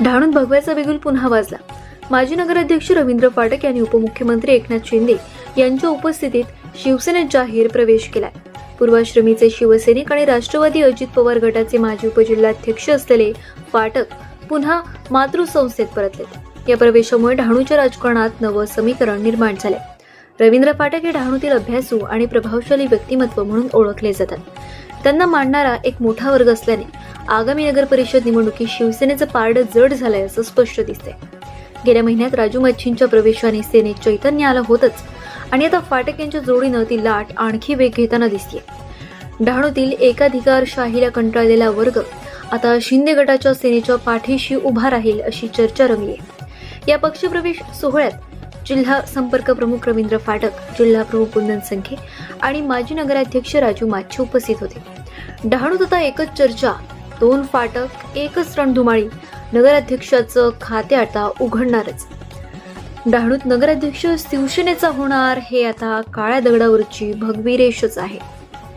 डहाणूत भगव्याचा बिगुल पुन्हा वाजला. माजी नगराध्यक्ष रवींद्र फाटक यांनी उपमुख्यमंत्री एकनाथ शिंदे यांच्या उपस्थितीत शिवसेनेत जाहीर प्रवेश केला पूर्वाश्रमीचे शिवसैनिक आणि राष्ट्रवादी अजित पवार गटाचे माजी उपजिल्हाध्यक्ष असलेले फाटक पुन्हा मातृसंस्थेत परतले. या प्रवेशामुळे डहाणूच्या राजकारणात नवं समीकरण निर्माण झाले रवींद्र फाटक हे डहाणूतील अभ्यासू आणि प्रभावशाली व्यक्तिमत्व म्हणून ओळखले जातात. त्यांना मांडणारा एक मोठा वर्ग असल्याने आगामी नगर परिषद निवडणुकीत शिवसेनेचं पारडं जड झालंय असं स्पष्ट दिसतंय. गेल्या महिन्यात राजू मच्छींच्या प्रवेशाने सेनेत चैतन्य आलं होतच आणि आता फाटक यांच्या जोडीनं ती लाट आणखी वेग घेताना दिसतीये. डहाणूतील एकाधिकारशाहीला कंटाळलेला वर्ग आता शिंदे गटाच्या सेनेच्या पाठीशी उभा राहील अशी चर्चा रंगली या पक्षप्रवेश सोहळ्यात जिल्हा संपर्क प्रमुख रवींद्र फाटक जिल्हा प्रमुख कुंदन संखे आणि माजी नगराध्यक्ष राजू माच्छे उपस्थित होते. डहाणूत आता एकच चर्चा दोन फाटक एकच रणधुमाळी. नगराध्यक्षाचं खाते आता उघडणारच. डहाणूत नगराध्यक्ष शिवसेनेचा होणार हे आता काळ्या दगडावरची भगवी रेषच आहे.